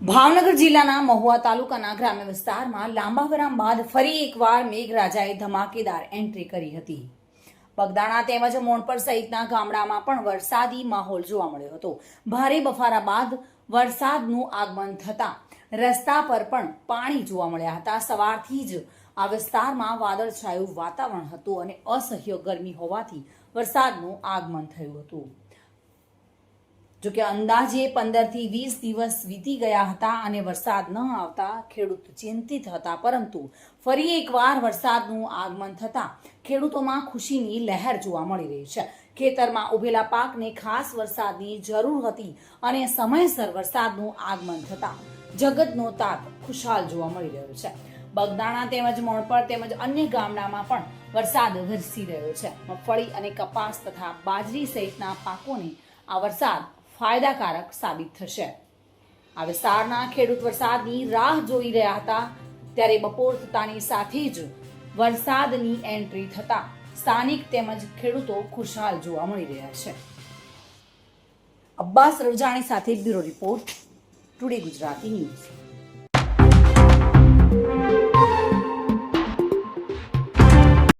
ભાવનગર જિલ્લાના મહુવા તાલુકાના ગ્રામ્ય વિસ્તારમાં લાંબા વિરામ બાદ ફરી એકવાર મેઘરાજાએ ધમાકેદાર એન્ટ્રી કરી હતી. બગદાણા તેમજ મોણપર સહિતના ગામડામાં પણ વરસાદી માહોલ જોવા મળ્યો હતો. ભારે બફારા બાદ વરસાદનું આગમન થતાં રસ્તા પર પણ પાણી જોવા મળ્યા હતા. સવારથી જ આ વિસ્તારમાં વાદળછાયું વાતાવરણ હતું અને અસહ્ય ગરમી હોવાથી વરસાદનું આગમન થયું હતું. જોકે અંદાજે પંદરથી વીસ દિવસ વીતી ગયા હતા અને વરસાદ ન આવતા ખેડૂત ચિંતિત હતા. પરંતુ ફરી એકવાર વરસાદનું આગમન થતાં ખેડૂતોમાં ખુશીની લહેર જોવા મળી રહી છે. ખેતરમાં ઉભેલા પાકને ખાસ વરસાદની જરૂર હતી અને સમયસર વરસાદનું આગમન થતાં જગતનો તાત ખુશાલ જોવા મળી રહ્યો છે. બગદાણા તેમજ મણપર તેમજ અન્ય ગામડામાં પણ વરસાદ વરસી રહ્યો છે. મગફળી અને કપાસ તથા બાજરી સહિતના પાકોને આ વરસાદ ફાયદાકારક સાબિત થશે. આ વિસ્તારના ખેડૂત વરસાદની રાહ જોઈ રહ્યા હતા, ત્યારે બપોર થતાની સાથે જ વરસાદની એન્ટ્રી થતા સ્થાનિક તેમજ ખેડૂતો ખુશહાલ જોવા મળી રહ્યા છે. અબ્બાસ રવજાણી સાથે bureau report, today Gujarati news.